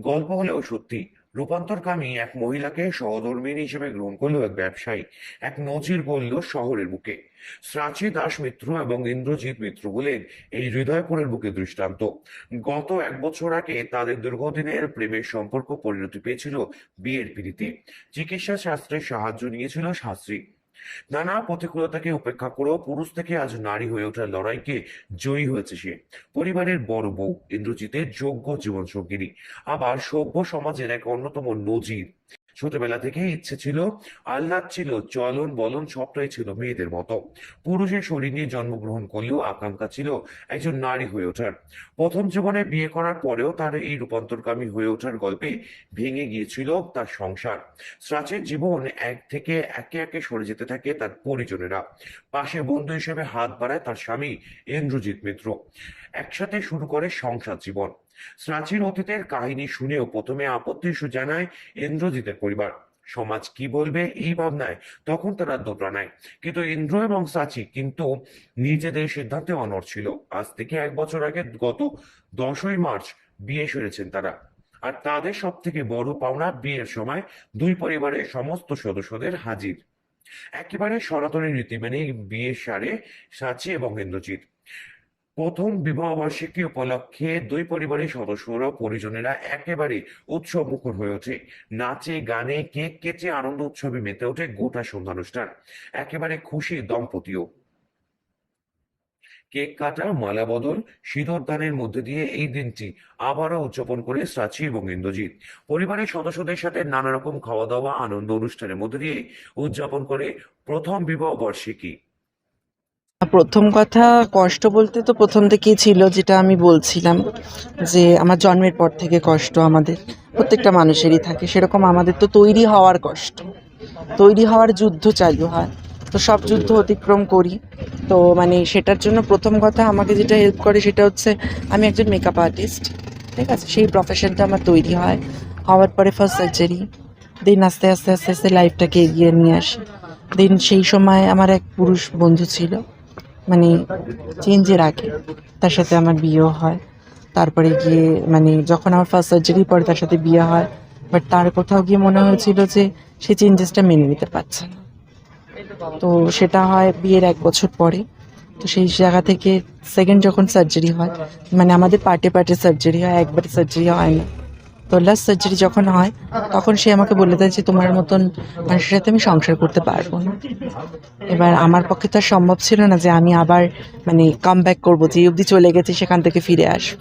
গল্প হলেও সত্যি। রূপান্তরকামী এক মহিলাকে সহধর্মিণী হিসেবে গ্রহণ করল এক ব্যবসায়ী। এক নজির গড়ল শহরের বুকে। শ্রাচী দাস মিত্র এবং ইন্দ্রজিৎ মিত্র বলেন এই হৃদয়পুরের বুকে দৃষ্টান্ত। গত এক বছর আগে তাদের দীর্ঘদিনের প্রেমের সম্পর্ক পরিণতি পেয়েছিল বিয়ের পিড়িতে চিকিৎসা শাস্ত্রের সাহায্য নিয়েছিল শাস্ত্রী। নানা প্রতিকূলতাকে উপেক্ষা করেও পুরুষ থেকে আজ নারী হয়ে ওঠার লড়াইকে জয়ী হয়েছে সে। পরিবারের বড় বউ, ইন্দ্রজিতের যোগ্য জীবনসঙ্গিনী, আবার সভ্য সমাজের এক অন্যতম নজির। ছোটবেলা থেকে ইচ্ছে ছিল আহ্লাদ ছিল, চলন বলন সবটাই ছিল মেয়েদের মতো। পুরুষের শরীর নিয়ে জন্মগ্রহণ করলেও আকাঙ্ক্ষা ছিল একজন নারী হয়ে ওঠার। প্রথম জীবনে বিয়ে করার পরেও তার এই রূপান্তরকামী হয়ে ওঠার গল্পে ভেঙে গিয়েছিল তার সংসার। স্রাচের জীবন এক থেকে একে একে সরে যেতে থাকে তার পরিজনেরা। পাশে বন্ধু হিসেবে হাত বাড়ায় তার স্বামী ইন্দ্রজিৎ মিত্র। একসাথে শুরু করে সংসার জীবন। স্রাচীর অতীতের কাহিনী শুনেও প্রথমে আপত্তি জানায় ইন্দ্রজিতের পরিবার। সমাজ কি বলবে এই ভাবনায়? তখন তারা দোটানায় কিন্তু ইন্দ্র এবং সাচি কিন্তু নিজেদের সিদ্ধান্তে অনড় ছিল। আজ থেকে এক বছর আগে গত দশই মার্চ বিয়ে সেরেছেন তারা। আর তাদের সব থেকে বড় পাওনা বিয়ের সময় দুই পরিবারের সমস্ত সদস্যদের হাজির। একেবারে সনাতনী রীতি মেনে বিয়ে সারে সাচি এবং ইন্দ্রজিৎ। প্রথম বিবাহ বার্ষিকী উপলক্ষে দুই পরিবারের সদস্যরা পরিজনেরা একেবারে উৎসব মুখর হয়ে ওঠে। নাচে, গানে, কেক কেটে আনন্দ উৎসবে মেতে ওঠে গোটা সন্ধ্যানুষ্ঠান। একেবারে খুশি দম্পতিও। কেক কাটা, মালা বদল দানের মধ্যে দিয়ে এই দিনটি আবারও উদযাপন করে সাচি এবং ইন্দ্রজিৎ। পরিবারের সদস্যদের সাথে নানা রকম খাওয়া দাওয়া আনন্দ অনুষ্ঠানের মধ্যে দিয়ে উদযাপন করে প্রথম বিবাহ বার্ষিকী প্রথম কথা, কষ্ট বলতে তো প্রথম থেকেই ছিল যেটা আমি বলছিলাম, যে আমার জন্মের পর থেকে কষ্ট আমাদের, প্রত্যেকটা মানুষেরই থাকে। সেরকম আমাদের তো তৈরি হওয়ার কষ্ট। তৈরি হওয়ার যুদ্ধ চালু হয়। তো সব যুদ্ধ অতিক্রম করি। তো মানে সেটার জন্য প্রথম কথা আমাকে যেটা হেল্প করে সেটা হচ্ছে, আমি একজন মেকআপ আর্টিস্ট ঠিক আছে? সেই প্রফেশনটা আমার তৈরি হয়। হওয়ার পরে ফার্স্ট সার্জারি দেন আস্তে আস্তে আস্তে আস্তে লাইফটাকে এগিয়ে নিয়ে আসি। দেন সেই সময় আমার এক পুরুষ বন্ধু ছিল। মানে চেঞ্জের আগে। তার সাথে আমার বিয়েও হয়। তারপরে গিয়ে মানে যখন আমার ফার্স্ট সার্জারি পরে তার সাথে বিয়ে হয়। বাট তার কোথাও গিয়ে মনে হয়েছিল যে সে চেঞ্জেসটা মেনে নিতে পারছে না। তো সেটা হয় বিয়ের এক বছর পরে। তো সেই জায়গা থেকে সেকেন্ড যখন সার্জারি হয় মানে আমাদের পার্টে পার্টে সার্জারি হয় একবারে সার্জারি হয় না। তো লাস্ট সার্জারি যখন হয়, তখন সে আমাকে বলে দেয় যে তোমার মতন মানুষের সাথে আমি সংসার করতে পারব না। এবার আমার পক্ষে তো সম্ভব ছিল না যে আমি আবার মানে কাম ব্যাক করব, যে অবধি চলে গেছি, সেখান থেকে ফিরে আসব।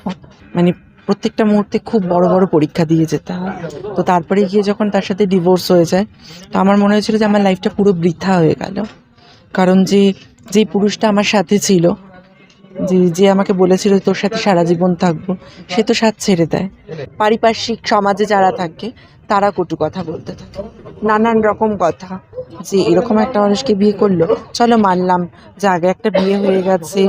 মানে প্রত্যেকটা মুহূর্তে খুব বড় বড় পরীক্ষা দিয়ে যেতে হয়। তো তারপরে গিয়ে যখন তার সাথে ডিভোর্স হয়ে যায়, তো আমার মনে হয়েছিল যে আমার লাইফটা পুরো বৃথা হয়ে গেল। কারণ যে যে পুরুষটা আমার সাথে ছিল যে যে আমাকে বলেছিল তোর সাথে সারা জীবন থাকব, সে তো সাথ ছেড়ে দেয়। পারিপার্শ্বিক সমাজে যারা থাকে, তারা কটু কথা বলতে থাকে। নানান রকম কথা যে, এরকম একটা মানুষকে বিয়ে করল, চলো মানলাম, যে আগে একটা বিয়ে হয়ে গেছে,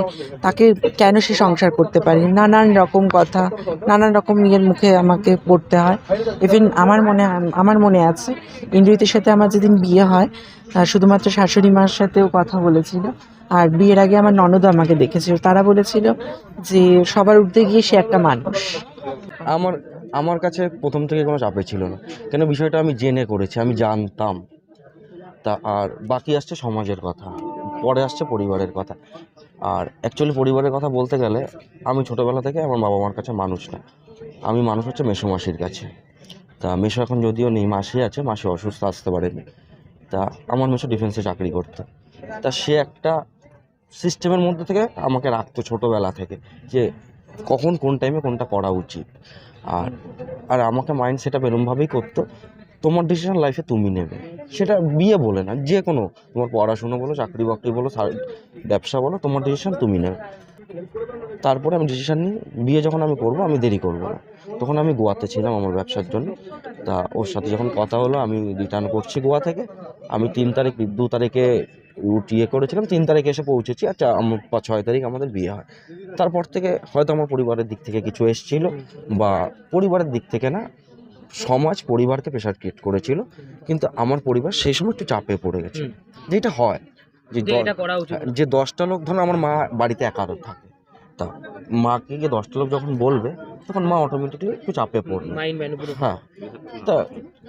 তাকে কেন সে সংসার করতে পারে? নানান রকম কথা, নানান রকম মেয়ের মুখে আমাকে পড়তে হয়। ইভেন আমার মনে আমার মনে আছে ইন্দ্রিতের সাথে আমার যেদিন বিয়ে হয় শুধুমাত্র শাশুড়ি মার সাথেও কথা বলেছিল। আর বিয়ের আগে আমার ননদ আমাকে দেখেছিল। তারা বলেছিল যে সবার উঠতে গিয়ে সে একটা মানুষ। আমার আমার কাছে প্রথম থেকে কোনো চাপে ছিল না। কেন বিষয়টা আমি জেনে করেছি, আমি জানতাম। তা আর বাকি আসছে সমাজের কথা, পরে আসছে পরিবারের কথা। আর অ্যাকচুয়ালি পরিবারের কথা বলতে গেলে আমি ছোটোবেলা থেকে আমার বাবা মার কাছে মানুষ না। আমি মানুষ হচ্ছে মেসো মাসির কাছে। তা মেসো এখন যদিও নেই, মাসি আছে, মাসি অসুস্থ, আসতে পারেনি। তা আমার মেসো ডিফেন্সে চাকরি করতো। তা সে একটা সিস্টেমের মধ্যে থেকে আমাকে রাখতো ছোটোবেলা থেকে যে কখন কোন টাইমে কোনটা করা উচিত। আর আর আমাকে মাইন্ড সেটা এরমভাবেই করতো, তোমার ডিসিশন লাইফে তুমি নেবে। সেটা বিয়ে বলে না যে কোনো তোমার পড়াশুনো বলো চাকরি বাকরি বলো ব্যবসা বলো, তোমার ডিসিশন তুমি নেবে। তারপরে আমি ডিসিশন নিই, বিয়ে যখন আমি করব, আমি দেরি করব না। তখন আমি গোয়াতে ছিলাম আমার ব্যবসার জন্য। তা ওর সাথে যখন কথা হলো, আমি রিটার্ন করছি গোয়া থেকে। আমি তিন তারিখ, দু তারিখে ইয়ে করেছিলাম তিন তারিখে এসে পৌঁছেছি আর আমার পাঁচ ছয় তারিখ আমাদের বিয়ে হয়। তারপর থেকে হয়তো আমার পরিবারের দিক থেকে কিছু এসছিল বা পরিবারের দিক থেকে না সমাজ পরিবারকে প্রেশার ক্রিয়েট করেছিল কিন্তু আমার পরিবার সেই সময় একটু চাপে পড়ে গেছে। যেটা হয় যে যে দশটা লোক ধরো আমার মা বাড়িতে একা থাকে তা মাকে গিয়ে দশটা লোক যখন বলবে তখন মা অটোমেটিকলি একটু চাপে পড়বে। হ্যাঁ। তা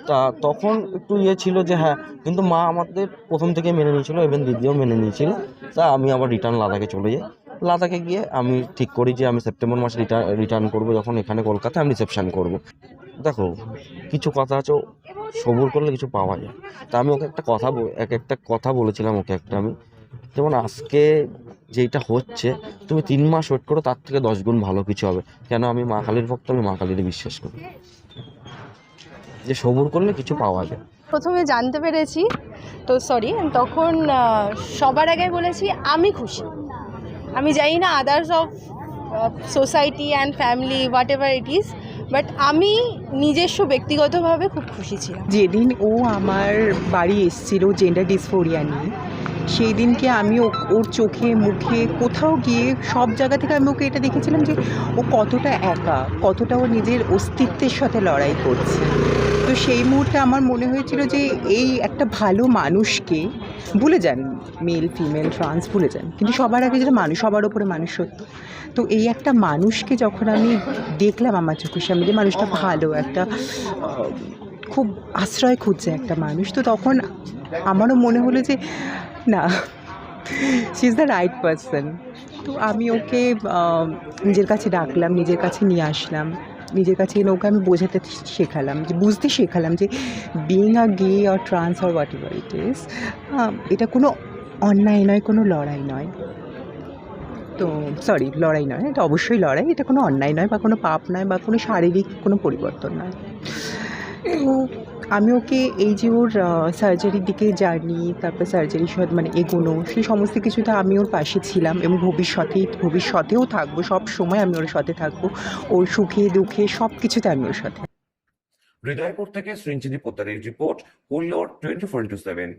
তা তখন একটু ইয়ে ছিল যে হ্যাঁ কিন্তু মা আমাদের প্রথম থেকে মেনে নিয়েছিল এবং দিদিও মেনে নিয়েছিল। তা আমি আবার রিটার্ন লাদাখে চলে যাই। লাদাখে গিয়ে আমি ঠিক করি যে আমি সেপ্টেম্বর মাসে রিটার্ন রিটার্ন করব যখন এখানে কলকাতায় আমি রিসেপশান করব। দেখো কিছু কথা আছে সবুর করলে কিছু পাওয়া যায়। তা আমি ওকে একটা কথা এক একটা কথা বলেছিলাম ওকে একটা আমি। যেমন আজকে যেটা হচ্ছে, তুমি তিন মাস ওয়েট করো, তার থেকে দশ গুণ ভালো কিছু হবে। কেন আমি মা কালীর ভক্ত, আমি মা কালীর বিশ্বাস করি। যে সবুর করলে কিছু পাওয়া যায়। প্রথমে জানতে পেরেছি, তো সরি তখন সবার আগে বলেছি আমি খুশি। আমি জানি না others of society and family whatever it is but আমি নিজস্ব ব্যক্তিগতভাবে খুব খুশি ছিলাম। যেদিন ও আমার বাড়ি এসেছিল জেন্ডার ডিসফোরিয়া নিয়ে সেই দিনকে আমি ওর চোখে, মুখে কোথাও গিয়ে সব জায়গা থেকে আমি ওকে এটা দেখেছিলাম যে ও কতটা একা, কতটা ও নিজের অস্তিত্বের সাথে লড়াই করছে। তো সেই মুহূর্তে আমার মনে হয়েছিল যে এই একটা ভালো মানুষকে ভুলে যান মেল ফিমেল ট্রান্স ভুলে যান। কিন্তু সবার আগে যেটা মানুষ, সবার ওপরে মানুষ সত্য। তো এই একটা মানুষকে যখন আমি দেখলাম আমার চোখের সামনে যে মানুষটা ভালো, একটা খুব আশ্রয় খুঁজছে একটা মানুষ, তো তখন আমারও মনে হলো যে, না she is the right person তো আমি ওকে নিজের কাছে ডাকলাম, নিজের কাছে নিয়ে আসলাম। নিজের কাছে এনে ওকে আমি বোঝাতে শেখালাম, যে বুঝতে শেখালাম যে being a gay or trans or whatever it is এটা কোনো অন্যায় নয়, কোনো লড়াই নয়। তো সরি লড়াই নয়, এটা অবশ্যই লড়াই, এটা কোনো অন্যায় নয় বা কোনো পাপ নয় বা কোনো শারীরিক কোনো পরিবর্তন নয়। আমি ওকে এই যে ওর সার্জারির দিকে জার্নি তারপর সার্জারি মানে এগোনো, সেই সমস্ত কিছুতে আমি ওর পাশে ছিলাম এবং ভবিষ্যতেই, ভবিষ্যতেও থাকব, সব সময় আমি ওর সাথে থাকব। ওর সুখে, দুঃখে সব কিছুতে আমি ওর সাথে। হৃদয়পুর থেকে সৃঞ্জিনী পোদ্দারের রিপোর্ট হুল্লোড় টোয়েন্টি ফোর ইন্টু সেভেন